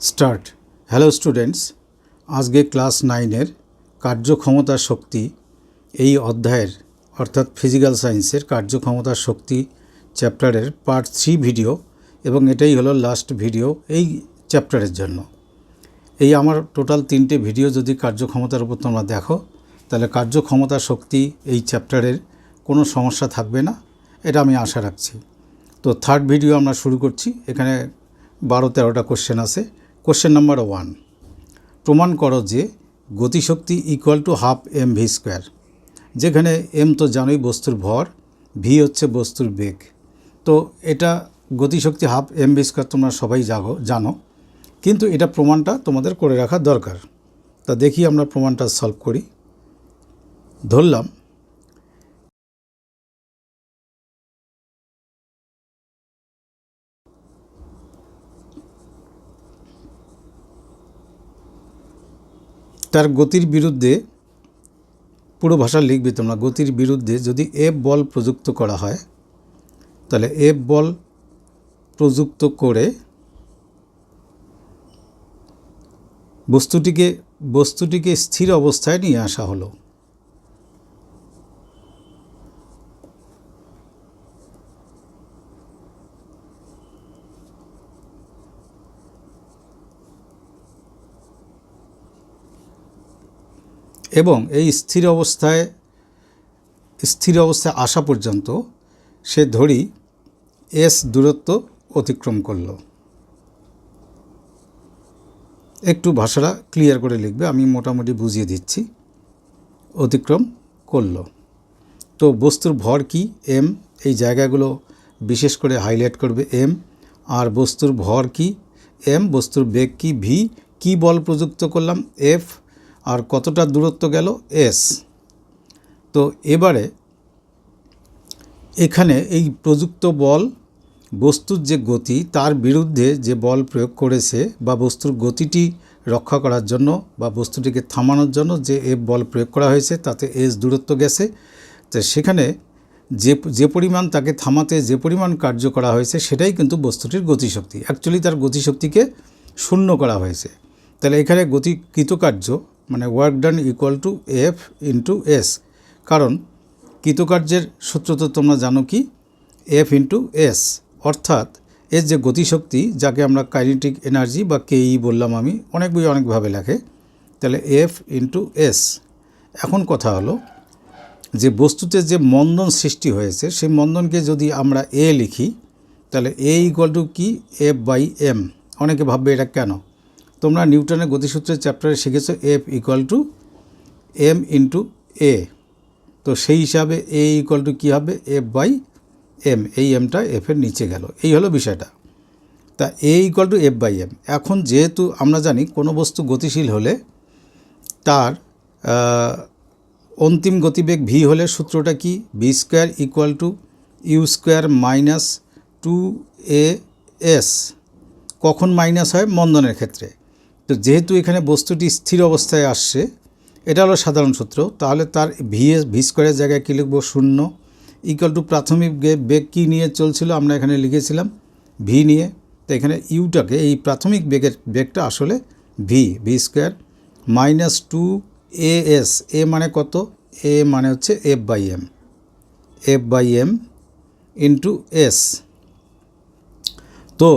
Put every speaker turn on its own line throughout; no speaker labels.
Start. Hello students, আজকে class নাইনের কার্যক্ষমতা শক্তি এই অধ্যায়ের, অর্থাৎ ফিজিক্যাল সায়েন্সের কার্যক্ষমতা শক্তি চ্যাপ্টারের পার্ট থ্রি ভিডিও, এবং এটাই হলো লাস্ট ভিডিও এই চ্যাপ্টারের জন্য। এই আমার টোটাল তিনটে ভিডিও যদি কার্যক্ষমতার উপর তোমরা দেখো, তাহলে কার্যক্ষমতা শক্তি এই চ্যাপ্টারের কোনো সমস্যা থাকবে না, এটা আমি আশা রাখছি। তো থার্ড ভিডিও আমরা শুরু করছি, এখানে বারো তেরোটা কোশ্চেন আছে। কোশ্চেন নাম্বার ওয়ান প্রমাণ করো যে গতিশক্তি equal to half M V square যেখানে এম তো জানোই বস্তুর ভর ভি হচ্ছে বস্তুর বেগ। তো এটা গতিশক্তি হাফ এম ভি স্কোয়ার তোমরা সবাই জাগো, জানো। কিন্তু এটা প্রমাণটা তোমাদের করে রাখা দরকার। তা দেখি আমরা প্রমাণটা সলভ করি। ধরলাম তার গতির বিরুদ্ধে পুরো ভাষা লিখবে তোমরা। গতির বিরুদ্ধে যদি এফ বল প্রযুক্ত করা হয়, তাহলে এফ বল প্রযুক্ত করে বস্তুটিকে বস্তুটিকে স্থির অবস্থায় নিয়ে আসা হলো। এবং এই স্থির অবস্থায় স্থির অবস্থায় আসা পর্যন্ত সে ধরি এস দূরত্ব অতিক্রম করল। একটু ভাষাটা ক্লিয়ার করে লিখবে, আমি মোটামুটি বুঝিয়ে দিচ্ছি। অতিক্রম করল। তো বস্তুর ভর কি? এম এই জায়গাগুলো বিশেষ করে হাইলাইট করবে এম আর বস্তুর ভর কি? এম বস্তুর বেগ কি? ভি কি বল প্রযুক্ত করলাম? এফ আর কতটা দূরত্ব গেল? এস তো এবারে এখানে এই প্রযুক্ত বল, বস্তুর যে গতি, তার বিরুদ্ধে যে বল প্রয়োগ করেছে বা বস্তুর গতিটি রক্ষা করার জন্য বা বস্তুটিকে থামানোর জন্য যে এফ বল প্রয়োগ করা হয়েছে, তাতে এস দূরত্ব গেছে। তো সেখানে যে যে পরিমাণ তাকে থামাতে, যে পরিমাণ কার্য করা হয়েছে, সেটাই কিন্তু বস্তুটির গতিশক্তি। অ্যাকচুয়ালি তার গতিশক্তিকে শূন্য করা হয়েছে। তাহলে এখানে গতি কৃতকার্য মানে work done equal to F into S কারণ কৃতকার্যের সূত্র তো তোমরা জানো কি? এফ ইন্টু এস অর্থাৎ এর যে গতিশক্তি, যাকে আমরা কাইনেটিক এনার্জি বা কেই বললাম আমি, অনেক বই অনেকভাবে লেখে। তাহলে এফ ইন্টু এস এখন কথা হলো যে বস্তুতে যে মন্দন সৃষ্টি হয়েছে, সেই মন্দনকে যদি আমরা এ লিখি, তাহলে এ ইকুয়াল টু কি? এফ বাই এম অনেকে ভাববে এটা কেন? তোমরা নিউটনের গতিসূত্রের চ্যাপ্টারে শিখেছো F equal to M into A. তো সেই হিসাবে এ ইকুয়াল টু কী হবে? F by M. এই এমটা এফের নিচে গেল। এই হলো বিষয়টা। তা A equal to F by M. এখন যেহেতু আমরা জানি কোনো বস্তু গতিশীল হলে তার অন্তিম গতিবেগ ভি হলে সূত্রটা কি? V square equal to U square minus two A S. কখন মাইনাস হয়? মন্দনের ক্ষেত্রে। তো যেহেতু এখানে বস্তুটি স্থির অবস্থায় আসছে, এটা হলো সাধারণ সূত্র, তাহলে তার ভি এস ভি স্কোয়ারের জায়গায় কী লিখব? শূন্য। ইকুয়াল টু প্রাথমিক বেগ কী নিয়ে চলছিল, আমরা এখানে লিখেছিলাম ভি নিয়ে। তো এখানে ইউটাকে এই প্রাথমিক বেগের বেগটা আসলে V V square minus two A S A মানে কত? এ মানে হচ্ছে F by M F by M into S তো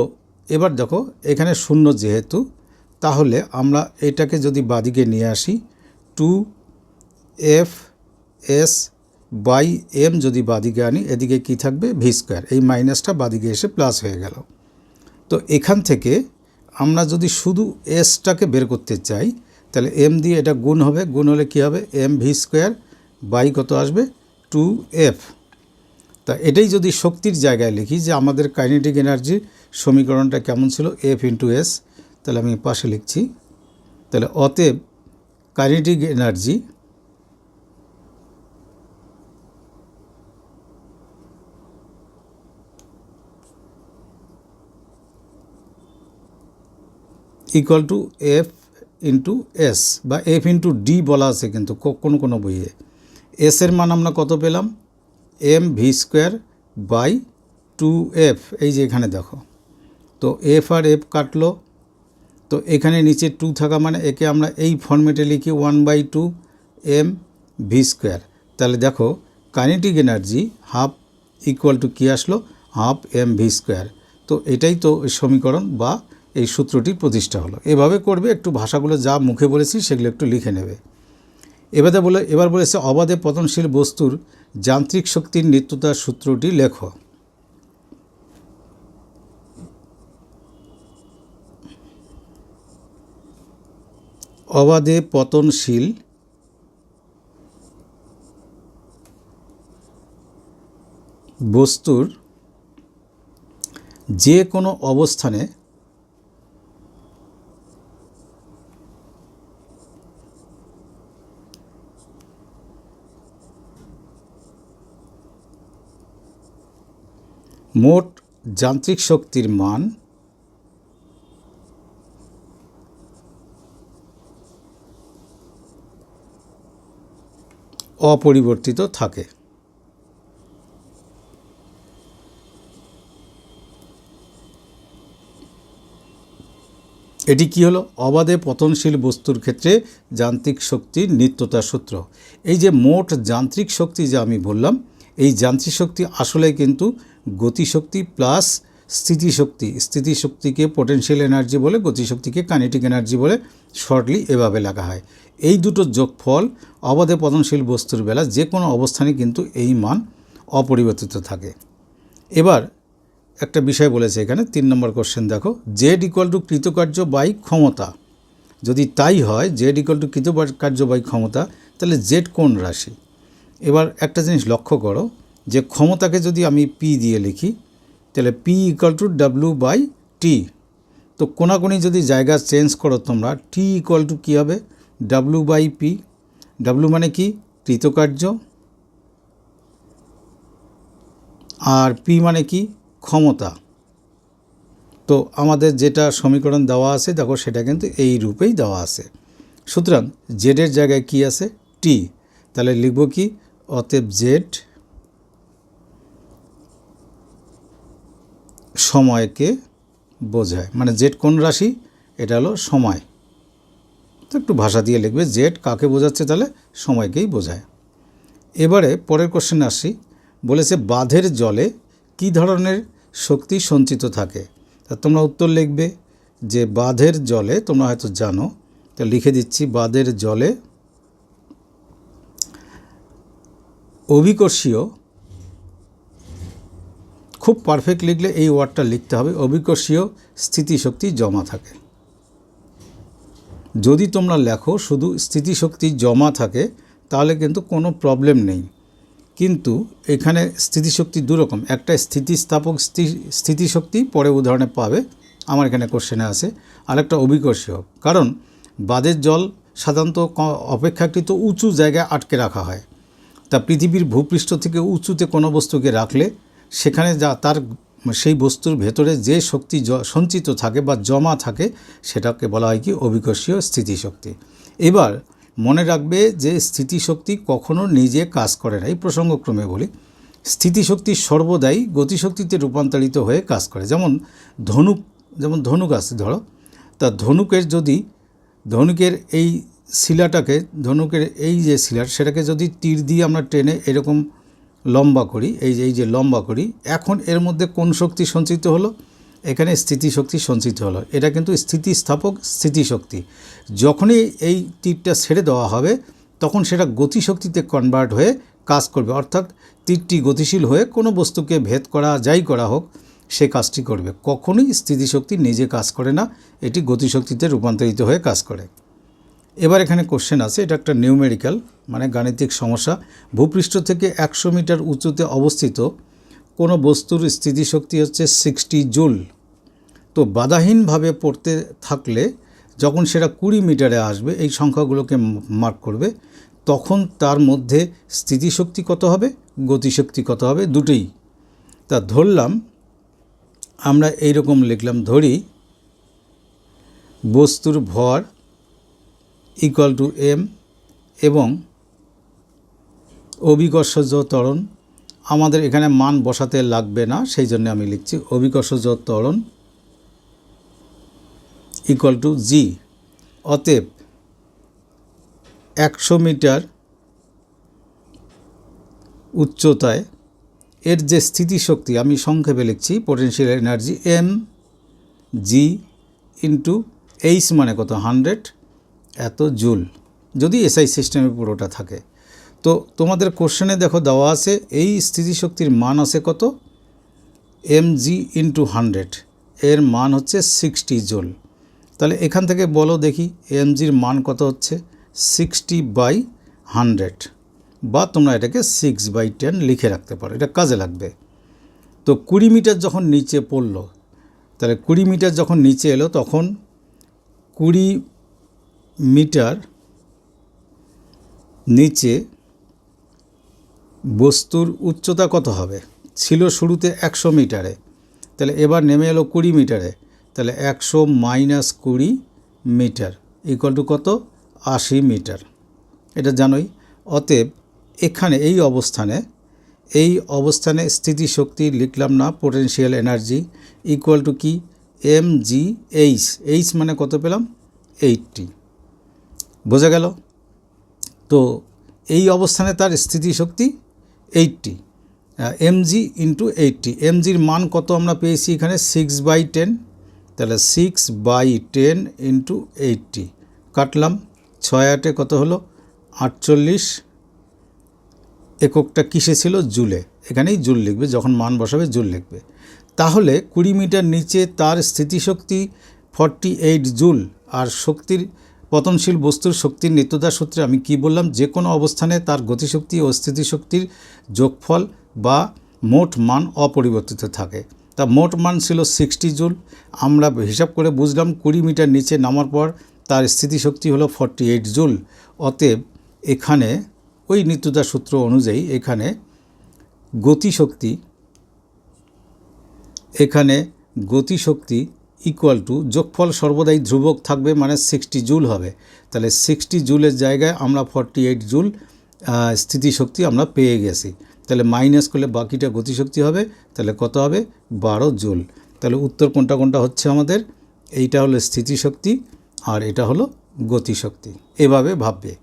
এবার দেখো, এখানে শূন্য যেহেতু তাহলে আমরা এটাকে যদি বাদিকে নিয়ে আসি, two F S by M যদি বাদিকে আনি, এদিকে কি থাকবে? V square. এই মাইনাসটা বাদিকে এসে প্লাস হয়ে গেল। তো এখান থেকে আমরা যদি শুধু এসটাকে বের করতে চাই, তাহলে এম দিয়ে এটা গুণ হবে। গুণ হলে কী হবে? এম ভি স্কোয়ার বাই কত আসবে? Two F. তা এটাই যদি শক্তির জায়গায় লিখি যে আমাদের কাইনেটিক এনার্জির সমীকরণটা কেমন ছিল? F into S. তাহলে আমি পাশে লিখছি। তাহলে অতএব kinetic energy equal to F into S বা এফ ইন্টু ডি বলা আছে কিন্তু কোনো কোনো বইয়ে। এসের মান আমরা কত পেলাম? M V square by two F এই যে এখানে দেখো। তো এফ আর এফ কাটলো। তো এখানে নিচে টু থাকা মানে একে আমরা এই ফর্মেটে লিখি one by two M V square তাহলে দেখো kinetic energy half equal to কী আসলো? হাফ এম ভি স্কোয়ার তো এটাই তো সমীকরণ বা এই সূত্রটির প্রতিষ্ঠা হলো। এভাবে করবে, একটু ভাষাগুলো যা মুখে বলেছি সেগুলো একটু লিখে নেবে। এবারে বলে, এবার বলেছে অবাধে পতনশীল বস্তুর যান্ত্রিক শক্তির নিত্যতার সূত্রটি লেখো। অবাধে পতনশীল বস্তুর যে কোনো অবস্থানে মোট যান্ত্রিক শক্তির মান অপরিবর্তিত থাকে। এটি কি হলো? অবাধে পতনশীল বস্তুর ক্ষেত্রে যান্ত্রিক শক্তির নিত্যতা সূত্র। এই যে মোট যান্ত্রিক শক্তি যা আমি বললাম, এই যান্ত্রিক শক্তি আসলে কিন্তু গতিশক্তি প্লাস স্থিতিশক্তি, স্থিতিশক্তিকে পোটেনশিয়াল এনার্জি বলে, গতিশক্তিকে কাইনেটিক এনার্জি বলে শর্টলি এভাবে লেখা হয়। এই দুটো যোগফল অবাধে পতনশীল বস্তুর বেলা যে কোনো অবস্থানে কিন্তু এই মান অপরিবর্তিত থাকে। এবার একটা বিষয় বলেছে এখানে, তিন নম্বর কোশ্চেন দেখো। জেড ইকুয়াল টু কৃতকার্য বাই ক্ষমতা। যদি তাই হয় জেড ইকুয়াল টু কৃতকার্য বাই ক্ষমতা, তাহলে জেড কোন রাশি? এবার একটা জিনিস লক্ষ্য করো, যে ক্ষমতাকে যদি আমি পি দিয়ে লিখি তাহলে P equal to W by T তো কোনাকুনি যদি জায়গা চেঞ্জ করো তোমরা টি ইকুয়াল টু কী হবে? ডাব্লু বাই পি ডাব্লু মানে কি? কৃতকার্য। আর পি মানে কি? ক্ষমতা। তো আমাদের যেটা সমীকরণ দেওয়া আছে, দেখো সেটা কিন্তু এই রূপেই দেওয়া আছে। সুতরাং জেডের জায়গায় কি আছে? টি তাহলে লিখব কি? অতএব জেড সময়কে বোঝায়। মানে জেড কোন রাশি? এটা হলো সময়। তো একটু ভাষা দিয়ে লিখবে, জেড কাকে বোঝাচ্ছে? তাহলে সময়কেই বোঝায়। এবারে পরের কোশ্চেনে আসি। বলেছে, বাঁধের জলে কি ধরনের শক্তি সঞ্চিত থাকে? তা তোমরা উত্তর লিখবে যে, বাঁধের জলে, তোমরা হয়তো জানো। তা লিখে দিচ্ছি, বাঁধের জলে অভিকর্ষীয় খুব পারফেক্ট লিখলে এই ওয়ার্ডটা লিখতে হবে অভিকর্ষীয় স্থিতিশক্তি জমা থাকে। যদি তোমরা লেখো শুধু স্থিতিশক্তি জমা থাকে, তাহলে কিন্তু কোনো প্রবলেম নেই। কিন্তু এখানে স্থিতিশক্তি দুরকম, একটা স্থিতিস্থাপক স্থিতিশক্তি পরে উদাহরণে পাবে, আমার এখানে কোশ্চেনে আছে আরেকটা অভিকর্ষীয় কারণ বাদের জল সাধারণত অপেক্ষাকৃত উঁচু জায়গায় আটকে রাখা হয়। তা পৃথিবীর ভূপৃষ্ঠ থেকে উঁচুতে কোনো বস্তুকে রাখলে সেখানে যা তার সেই বস্তুর ভেতরে যে শক্তি সঞ্চিত থাকে বা জমা থাকে, সেটাকে বলা হয় কি অভিকর্ষীয় স্থিতিশক্তি। এবার মনে রাখবে যে স্থিতিশক্তি কখনো নিজে কাজ করে না। এই প্রসঙ্গক্রমে বলি, স্থিতিশক্তি সর্বদাই গতিশক্তিতে রূপান্তরিত হয়ে কাজ করে। যেমন ধনুক যেমন ধনুক আছে, ধরো। তা ধনুকের যদি, ধনুকের এই শিলাটাকে, ধনুকের এই যে শিলার, সেটাকে যদি তীর দিয়ে আমরা টেনে এরকম লম্বা করি, এই যে এই যে লম্বা করি, এখন এর মধ্যে কোন শক্তি সঞ্চিত হলো? এখানে স্থিতিশক্তি সঞ্চিত হলো। এটা কিন্তু স্থিতিস্থাপক স্থিতিশক্তি। যখনই এই তীরটা ছেড়ে দেওয়া হবে, তখন সেটা গতিশক্তিতে কনভার্ট হয়ে কাজ করবে। অর্থাৎ তীরটি গতিশীল হয়ে কোনো বস্তুকে ভেদ করা, যাই করা হোক, সে কাজটি করবে। কখনোই স্থিতিশক্তি নিজে কাজ করে না, এটি গতিশক্তিতে রূপান্তরিত হয়ে কাজ করে। এবার এখানে কোশ্চেন আছে, এটা একটা নিউমেরিক্যাল মানে গাণিতিক সমস্যা। ভূপৃষ্ঠ থেকে একশো মিটার উঁচুতে অবস্থিত কোনো বস্তুর স্থিতিশক্তি হচ্ছে সিক্সটি জুল তো বাধাহীনভাবে পড়তে থাকলে যখন সেটা কুড়ি মিটারে আসবে, এই সংখ্যাগুলোকে মার্ক করবে, তখন তার মধ্যে স্থিতিশক্তি কত হবে? গতিশক্তি কত হবে? দুটোই। তা ধরলাম, আমরা এইরকম লিখলাম, ধরি বস্তুর ভর ইকুয়াল টু এম এবং অভিকর্ষজ ত্বরণ। আমাদের এখানে মান বসাতে লাগবে না, সেই জন্য আমি লিখছি অভিকর্ষজ ত্বরণ ইকুয়াল টু জি অতএব একশো মিটার উচ্চতায় এর যে স্থিতিশক্তি, আমি সংক্ষেপে লিখছি potential energy M G into H মানে কত? হান্ড্রেড এত জুল, যদি এসআই সিস্টেমে পুরোটা থাকে। তো তোমাদের কোশ্চেনে দেখো দেওয়া আছে, এই স্থিতিশক্তির মান আছে কত? এম জি ইন্টু হান্ড্রেড, এর মান হচ্ছে সিক্সটি জুল। তাহলে এখান থেকে বলো দেখি এম জির মান কত হচ্ছে? সিক্সটি বাই হান্ড্রেড, বা তোমরা এটাকে সিক্স বাই টেন লিখে রাখতে পারো, এটা কাজে লাগবে। তো কুড়ি মিটার যখন নিচে পড়ল, তাহলে কুড়ি মিটার যখন নিচে এলো, তখন কুড়ি মিটার নিচে বস্তুর উচ্চতা কত হবে? ছিল শুরুতে একশো মিটারে। তাহলে এবার নেমে এলো কুড়ি মিটারে। তাহলে একশো মাইনাস কুড়ি মিটার ইকুয়াল টু কত? আশি মিটার। এটা জানোই। অতএব এখানে এই অবস্থানে এই অবস্থানে স্থিতিশক্তি লিখলাম না পোটেনশিয়াল এনার্জি ইকুয়াল টু কি? এম জি এইচ এইচ মানে কত পেলাম? এইটটি বোঝা গেল? তো এই অবস্থানে তার স্থিতিশক্তি এইটটি এমজি ইন্টু এইটটি। এমজির মান কত আমরা পেয়েছি এখানে? সিক্স বাই টেন তাহলে six by ten into eighty কাটলাম, ছয় আটে কত হলো? আটচল্লিশ। এককটা কিসে ছিল? জুলে। এখানেই জুল লিখবে, যখন মান বসাবে জুল লিখবে। তাহলে কুড়ি মিটার নিচে তার স্থিতিশক্তি ফর্টি এইট জুল, আর শক্তির পতনশীল বস্তুর শক্তির নিত্যতা সূত্রে আমি কি বললাম? যে কোনো অবস্থানে তার গতিশক্তি ও স্থিতিশক্তির যোগফল বা মোট মান অপরিবর্তিত থাকে। তা মোট মান ছিল সিক্সটি জুল। আমরা হিসাব করে বুঝলাম কুড়ি মিটার নিচে নামার পর তার স্থিতিশক্তি হলো ফর্টি এইট জুল। অতএব এখানে ওই নিত্যতা সূত্র অনুযায়ী এখানে গতিশক্তি এখানে গতিশক্তি ইকুয়াল টু যোগফল সর্বদাই ধ্রুবক থাকবে মানে সিক্সটি জুল হবে। তাহলে সিক্সটি জুলের জায়গায় আমরা ফর্টি এইট জুল স্থিতিশক্তি আমরা পেয়ে গেছি। তাহলে মাইনাস করলে বাকিটা গতিশক্তি হবে, তাহলে কত হবে? বারো জুল তাহলে উত্তর কোনটা কোনটা হচ্ছে আমাদের? এইটা হলো স্থিতিশক্তি আর এটা হলো গতিশক্তি। এভাবে ভাববে।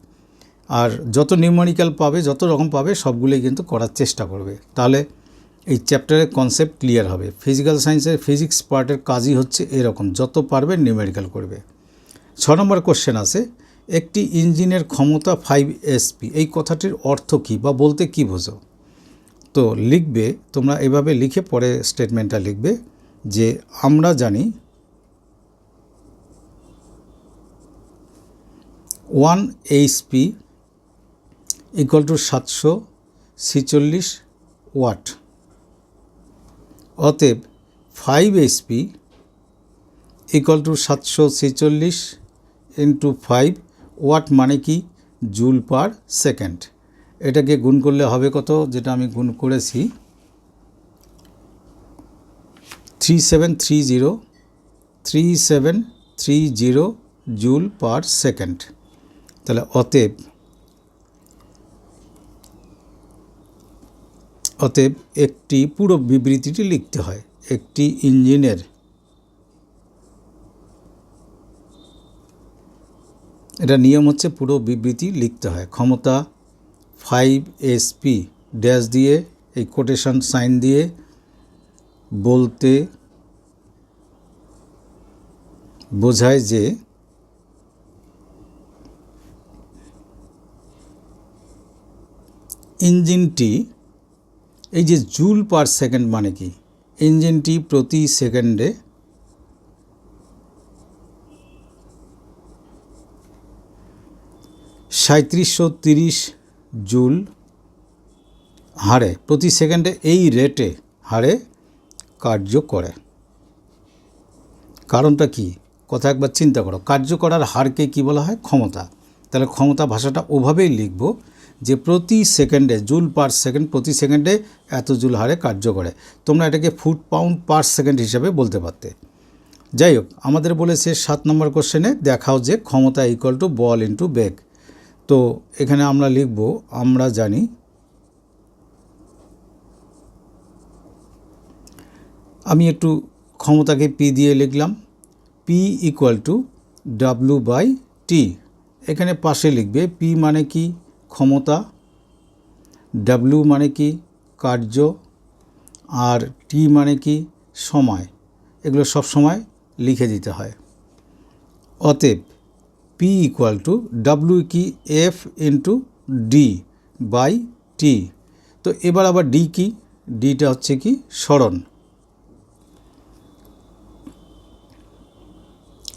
আর যত নিউমারিক্যাল পাবে, যত রকম পাবে, সবগুলোই কিন্তু করার চেষ্টা করবে। তাহলে এই চ্যাপ্টারের কনসেপ্ট ক্লিয়ার হবে। ফিজিক্যাল সায়েন্সের ফিজিক্স পার্টের কাজই হচ্ছে এরকম, যত পারবে নিউমেরিক্যাল করবে। ছ নম্বর কোশ্চেন আছে, একটি ইঞ্জিনের ক্ষমতা ফাইভ এসপি এই কথাটির অর্থ কী বা বলতে কী বোঝো? তো লিখবে, তোমরা এভাবে লিখে পরে স্টেটমেন্টটা লিখবে যে, আমরা জানি ওয়ান এইচপি ইকুয়াল টু সাতশো ছিচল্লিশ ওয়াট। অতএব ফাইভ এইচপি ইকুয়াল টু সাতশো ছেচল্লিশ ইন্টু ফাইভ ওয়াট মানে কি জুল পার সেকেন্ড এটাকে গুণ করলে হবে কত? যেটা আমি গুণ করেছি। Three seven three zero three seven three zero joule per second তাহলে অতএব অতএব একটি পুরো বিবৃতিটি লিখতে হয়, একটি ইঞ্জিনের। এটা নিয়ম হচ্ছে পুরো বিবৃতি লিখতে হয়, ক্ষমতা ফাইভ এসপি ড্যাশ দিয়ে, এই কোটেশন সাইন দিয়ে বলতে বোঝায় যে ইঞ্জিনটি এই যে জুল পার সেকেন্ড মানে কি? ইঞ্জিনটি প্রতি সেকেন্ডে সাঁত্রিশশো তিরিশ জুল হারে, প্রতি সেকেন্ডে এই রেটে হারে কার্য করে। কারণটা কি? কথা একবার চিন্তা করো। কার্য করার হারকে কি বলা হয়? ক্ষমতা। তাহলে ক্ষমতা ভাষাটা ওভাবেই লিখব যে প্রতি সেকেন্ডে জুল পার সেকেন্ড, প্রতি সেকেন্ডে এত জুল হারে কার্য করে। তোমরা এটাকে ফুট পাউন্ড পার সেকেন্ড হিসাবে বলতে পারতে। যাই হোক, আমাদের বলেছে সাত নম্বর কোশ্চেনে, দেখাও যে ক্ষমতা ইকুয়াল টু বল ইন্টু বেগ তো এখানে আমরা লিখব, আমরা জানি, আমি একটু ক্ষমতাকে পি দিয়ে লিখলাম। P equal to W by T এখানে পাশে লিখবে পি মানে কি? ক্ষমতা ডাব্লু মানে কি কার্য আর টি মানে কি সময়। এগুলো সব সময় লিখে দিতে হয়। অতএব পি ইকুয়াল টু ডাব্লু কি F into D by T তো এবার আবার ডি কি? ডিটা হচ্ছে কি স্মরণ।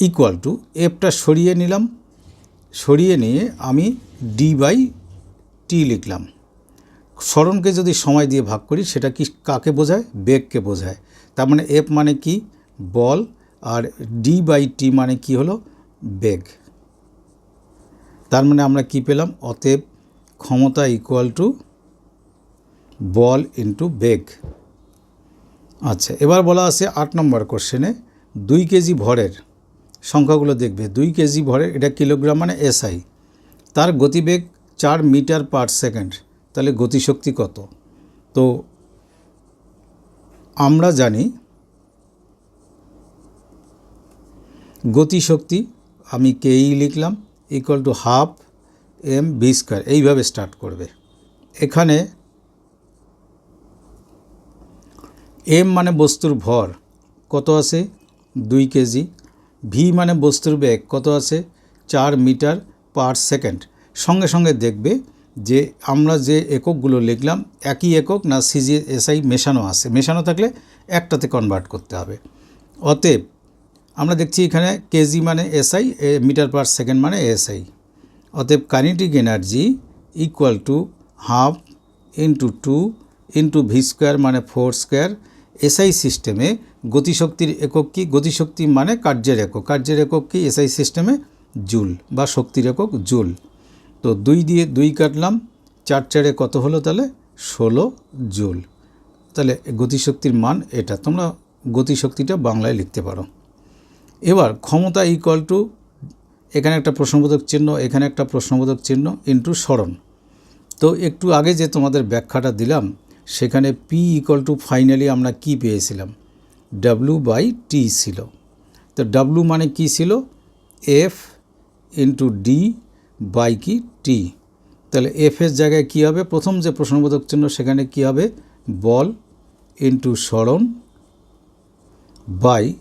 ইকুয়াল টু এফটা সরিয়ে নিলাম। সরিয়ে নিয়ে আমি ডি বাই টি লিখলাম। স্মরণকে যদি সময় দিয়ে ভাগ করি, সেটা কি কাকে বোঝায়? বেগকে বোঝায়। তার মানে এফ মানে কি? বল। আর ডি বাই টি মানে কি হলো? বেগ। তার মানে আমরা কি পেলাম? অতএব ক্ষমতা ইকুয়াল টু বল ইন্টু বেগ। আচ্ছা এবার বলা আছে আট নম্বর কোশ্চেনে দুই কেজি ভরের সংখ্যাগুলো দেখবে। দুই কেজি ভরের, এটা কিলোগ্রাম মানে এসআই তার গতিবেগ চার মিটার পার সেকেন্ড, তাহলে গতিশক্তি কত? তো আমরা জানি গতিশক্তি, আমি কেই লিখলাম equal to half M V square এইভাবে স্টার্ট করবে। এখানে এম মানে বস্তুর ভর, কত আছে? দুই কেজি। ভি মানে বস্তুর বেগ, কত আছে? চার মিটার পার সেকেন্ড। সঙ্গে সঙ্গে দেখবে যে আমরা যে এককগুলো লিখলাম, একই একক না সিজি এসআই মেশানো আছে। মেশানো থাকলে একটাতে কনভার্ট করতে হবে। অতএব আমরা দেখছি এখানে কেজি মানে এসআই মিটার পার সেকেন্ড মানে এসআই অতএব kinetic energy equal to half into two into V square মানে ফোর স্কোয়ার এসআই সিস্টেমে গতিশক্তির একক কি? গতিশক্তি মানে কার্যের একক। কার্যের একক কি? এসআই সিস্টেমে জুল বা শক্তির একক জুল। তো দুই দিয়ে দুই কাটলাম, চার চারে কত হলো তাহলে? ষোলো জুল। তাহলে গতিশক্তির মান এটা, তোমরা গতিশক্তিটা বাংলায় লিখতে পারো। এবার ক্ষমতা ইকুয়াল টু এখানে একটা প্রশ্নবোধক চিহ্ন, এখানে একটা প্রশ্নবোধক চিহ্ন ইন্টু স্মরণ তো একটু আগে যে তোমাদের ব্যাখ্যাটা দিলাম, সেখানে পি ইকুয়াল টু ফাইনালি আমরা কি পেয়েছিলাম? ডাব্লু বাই টি ছিল। তো ডাব্লু মানে কি ছিল? এফ ইন্টু ডি বাই কি? টি তাহলে এফ জায়গায় কী হবে? প্রথম যে প্রশ্নবোধক চিহ্ন সেখানে কী হবে? বল ইন্টু স্মরণ বাই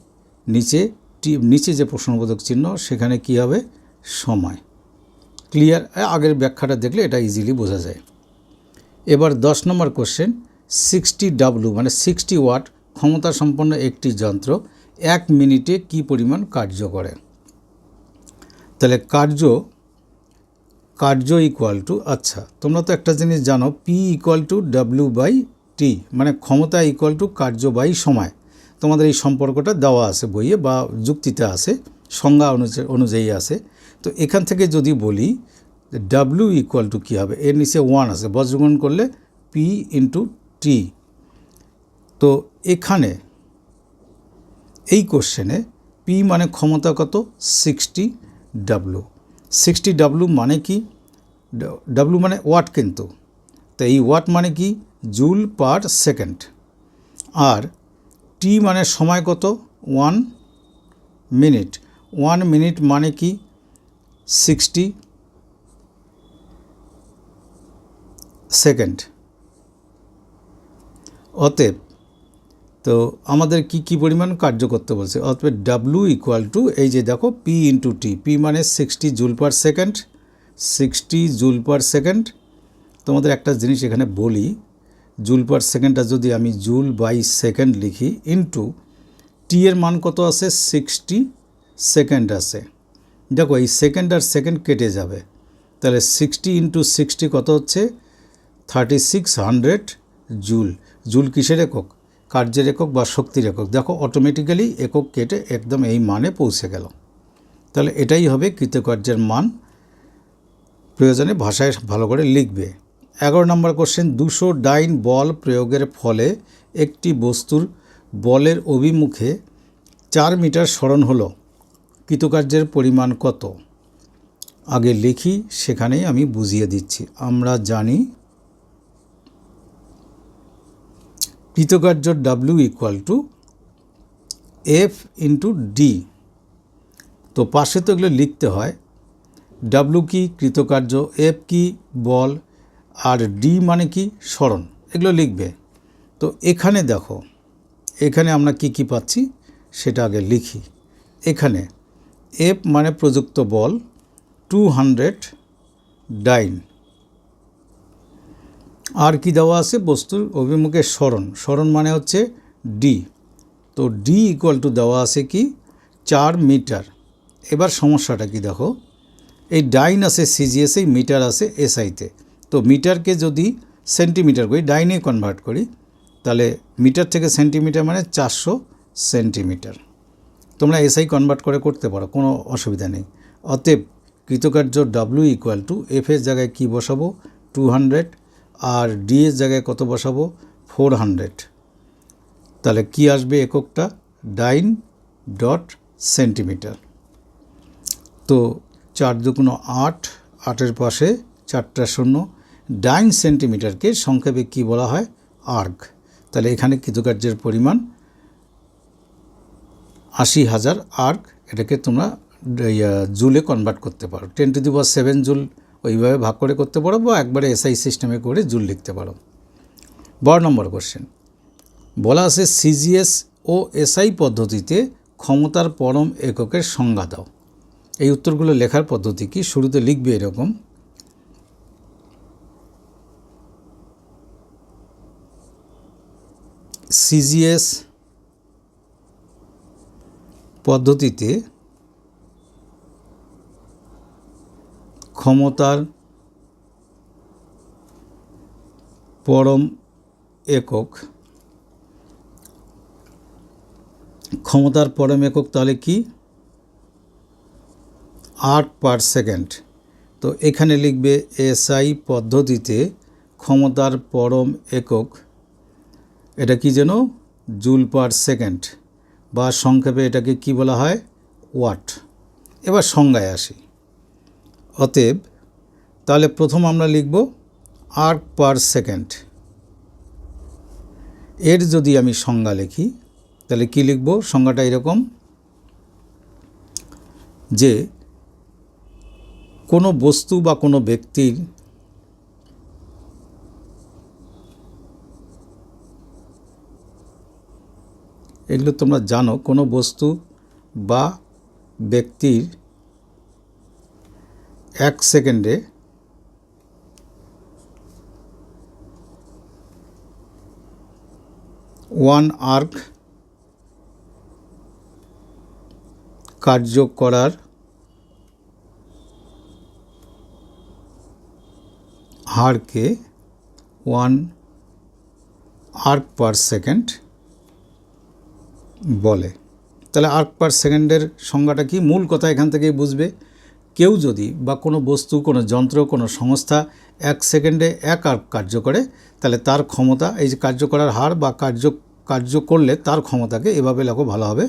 নিচে টি নিচে যে প্রশ্নবোধক চিহ্ন সেখানে কী হবে? সময়। ক্লিয়ার আগের ব্যাখ্যাটা দেখলে এটা ইজিলি বোঝা যায়। এবার দশ নম্বর কোশ্চেন সিক্সটি ডাব্লু মানে সিক্সটি ওয়াট ক্ষমতা সম্পন্ন একটি যন্ত্র এক মিনিটে কি পরিমাণ কার্য করে? তাহলে কার্য কার্য ইকুয়াল টু আচ্ছা তোমরা তো একটা জিনিস জানো P equal to W by T মানে ক্ষমতা ইকুয়াল টু কার্য বাই সময়। তোমাদের এই সম্পর্কটা দেওয়া আছে বইয়ে বা যুক্তিতে আছে, সংজ্ঞা অনুযায়ী আছে। তো এখান থেকে যদি বলি ডাব্লিউ ইকুয়াল টু কী হবে? এর নিচে ওয়ান আছে, বজ্রগ্রহণ করলে পি ইন্টু টি তো এখানে এই কোশ্চেনে পি মানে ক্ষমতা কত? সিক্সটি ডাব্লু সিক্সটি ডাব্লু মানে কি? ডাব্লু মানে ওয়াট কিন্তু। তো এই ওয়াট মানে কি? জুল পার সেকেন্ড আর টি মানে সময় কত? ওয়ান মিনিট ওয়ান মিনিট মানে কি? সিক্সটি সেকেন্ড অতএব তো আমাদের কি কি পরিমাণ কার্য করতে বলছে? অতএব ডাব্লু ইকুয়াল টু এই যে দেখো পি ইন্টু টি পি মানে sixty joule per second sixty joule per second তোমাদের একটা জিনিস এখানে বলি জুল পার সেকেন্ডটা যদি আমি জুল বাই সেকেন্ড লিখি ইন্টু টি এর মান কত আছে? সিক্সটি সেকেন্ড আছে। দেখো, এই সেকেন্ড আর সেকেন্ড কেটে যাবে। তাহলে সিক্সটি ইন্টু সিক্সটি কত হচ্ছে? Thirty six hundred joule joule কিসের একক? কার্যের একক বা শক্তির একক। দেখো অটোমেটিক্যালি একক কেটে একদম এই মানে পৌঁছে গেল। তাহলে এটাই হবে কৃতকার্যের মান। প্রয়োজনে ভাষায় ভালো করে লিখবে। এগারো নম্বর কোশ্চেন দুশো ডাইন বল প্রয়োগের ফলে একটি বস্তুর বলের অভিমুখে চার মিটার স্মরণ হলো। কৃতকার্যের পরিমাণ কত? আগে লিখি, সেখানেই আমি বুঝিয়ে দিচ্ছি। আমরা জানি কৃতকার্য W equal to F into D তো পাশে তো এগুলো লিখতে হয়। ডাব্লু কি কৃতকার্য এফ কি বল, আর ডি মানে কি স্মরণ, এগুলো লিখবে। তো এখানে দেখো, এখানে আমরা কি কি পাচ্ছি সেটা আগে লিখি। এখানে এফ মানে প্রযুক্ত বল টু হান্ড্রেড ডাইন আর কি দেওয়া আছে বস্তুর অভিমুখে স্মরণ। স্মরণ মানে হচ্ছে ডি তো ডি ইকুয়াল টু দেওয়া আছে কি? চার মিটার। এবার সমস্যাটা কি দেখো? এই ডাইন আছে সিজিএসে মিটার আছে এসআইতে তো। মিটারকে যদি সেন্টিমিটার করি, ডাইনে কনভার্ট করি, তাহলে মিটার থেকে সেন্টিমিটার মানে চারশো সেন্টিমিটার। তোমরা এসআই কনভার্ট করে করতে পারো, কোনো অসুবিধা নেই। অতএব কৃতকার্য ডাব্লু ইকুয়াল টু এফ এর জায়গায় কী বসাবো? টু হান্ড্রেড আর ডি এর জায়গায় কত বসাবো? Four hundred. তাহলে কি আসবে এককটা? Dyne dot centimetre. তো চার দুগুণ আট, আটের পাশে চারটা শূন্য। ডাইন সেন্টিমিটারকে সংক্ষেপে কী বলা হয়? আর্গ। তাহলে এখানে কৃতকার্যের পরিমাণ আশি হাজার আর্গ। এটাকে তোমরা জুলে কনভার্ট করতে পারো। Ten to the power seven joule ওইভাবে ভাগ করে করতে পারো বা একবারে এসআই সিস্টেমে করে জুল লিখতে পারো। বারো নম্বর কোশ্চেন বলা আছে সিজিএস ও এসআই পদ্ধতিতে ক্ষমতার পরম এককের সংজ্ঞা দাও। এই উত্তরগুলো লেখার পদ্ধতি কি? শুরুতে লিখবে এরকম। সিজিএস পদ্ধতিতে ক্ষমতার পরম একক। ক্ষমতার পরম একক তাহলে কি? আট পার সেকেন্ড তো এখানে লিখবে এসআই পদ্ধতিতে ক্ষমতার পরম একক, এটা কি যেন? জুল পার সেকেন্ড, বা সংক্ষেপে এটাকে কি বলা হয়? ওয়াট। এবার সংজ্ঞায় আসি। অতএব, তাহলে প্রথম আমরা লিখব আর্ক পার সেকেন্ড। এর যদি আমি সংজ্ঞা লিখি, তাহলে কি লিখব? সংজ্ঞাটা এরকম যে কোনো বস্তু বা কোনো ব্যক্তির এগুলো তোমরা জানো, কোনো বস্তু বা ব্যক্তির এক সেকেন্ডে ওয়ান আর্ক কার্য করার হারকে ওয়ান আর্ক পার সেকেন্ড বলে। তাহলে আর্ক পার সেকেন্ডের সংজ্ঞাটা কি? মূল কথা এখান থেকেই বুঝবে। কেউ যদি বা কোনো বস্তু, কোনো যন্ত্র, কোনো সংস্থা এক সেকেন্ডে এক আর কার্য করে, তাহলে তার ক্ষমতা, এই যে কার্য করার হার বা কার্য কার্য করলে তার ক্ষমতাকে এভাবে লেখো ভালো হবে।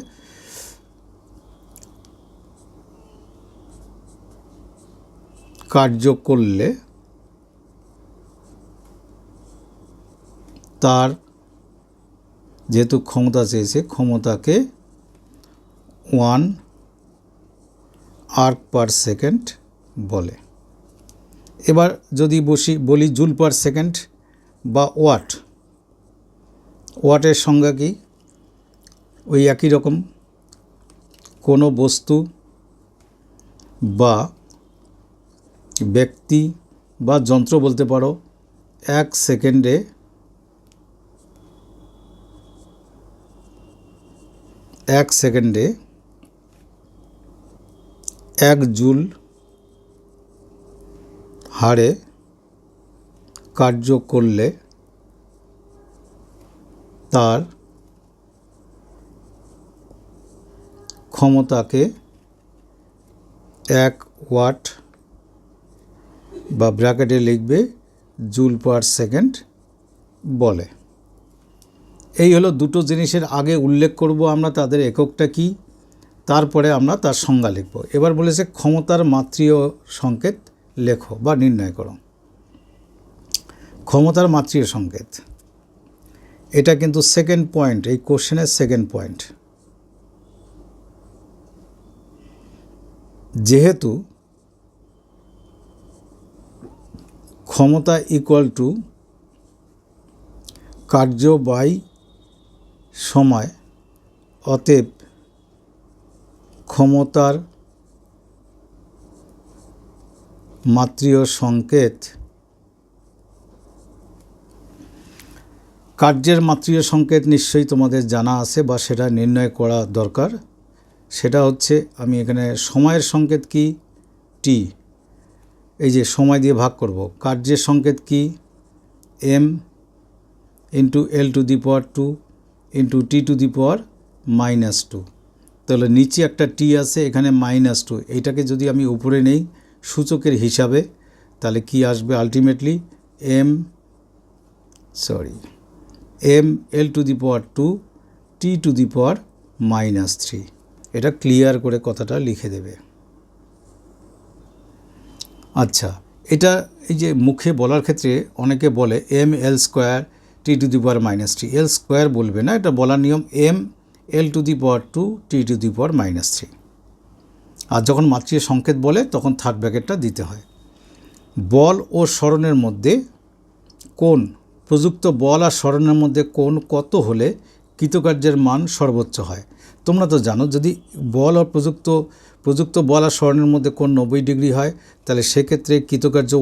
কার্য করলে তার যেহেতু ক্ষমতা চেয়েছে, ক্ষমতাকে ওয়ান আর্ক পার সেকেন্ড বলে। এবার যদি বসি, বলি জুল পার সেকেন্ড বা ওয়াট। ওয়াটের সংজ্ঞা কি? ওই একই রকম। কোনো বস্তু বা ব্যক্তি বা যন্ত্র বলতে পারো, এক সেকেন্ডে এক সেকেন্ডে এক জুল হারে কার্য করলে তার ক্ষমতাকে এক ওয়াট বা ব্র্যাকেটে লিখবে জুল পার সেকেন্ড বলে। এই হলো দুটো জিনিসের আগে উল্লেখ করব আমরা, তাদের এককটা কি? তারপরে আমরা তার সংজ্ঞা লিখব। এবার বলেছে ক্ষমতার মাতৃয় সংকেত, লেখো বা নির্ণয় করো। ক্ষমতার মাতৃয় সংকেত। এটা কিন্তু সেকেন্ড পয়েন্ট এই কোশ্চেনের সেকেন্ড পয়েন্ট যেহেতু ক্ষমতা ইকুয়াল টু কার্য বাই সময়, অতএব ক্ষমতার মাত্রীয় সংকেত। কার্যের মাত্রীয় সংকেত নিশ্চয়ই তোমাদের জানা আছে বা সেটা নির্ণয় করা দরকার। সেটা হচ্ছে, আমি এখানে সময়ের সংকেত কি? টি এই যে সময় দিয়ে ভাগ করব। কার্যের সংকেত কি? M into L to the power two into T to the power minus two তাহলে নিচে একটা টি আছে, এখানে মাইনাস টু এইটাকে যদি আমি উপরে নেই, সূচকের হিসাবে, তাহলে কি আসবে ultimately M sorry M L to the power two T to the power minus three এটা ক্লিয়ার করে কথাটা লিখে দেবে। আচ্ছা এটা এই যে মুখে বলার ক্ষেত্রে অনেকে বলে M L square T to the power minus three L square বলবে না, এটা বলার নিয়ম M L to the power two T to the power minus three আর যখন মাতৃ সংকেত বলে, তখন থার্ড ব্র্যাকেটটা দিতে হয়। বল ও স্মরণের মধ্যে কোন প্রযুক্ত বল আর স্মরণের মধ্যে কোন কত হলে কৃতকার্যের মান সর্বোচ্চ হয়? তোমরা তো জানো, যদি বল আর প্রযুক্ত প্রযুক্ত বল আর স্মরণের মধ্যে কোন নব্বই ডিগ্রি হয়, তাহলে সেক্ষেত্রে কৃতকার্য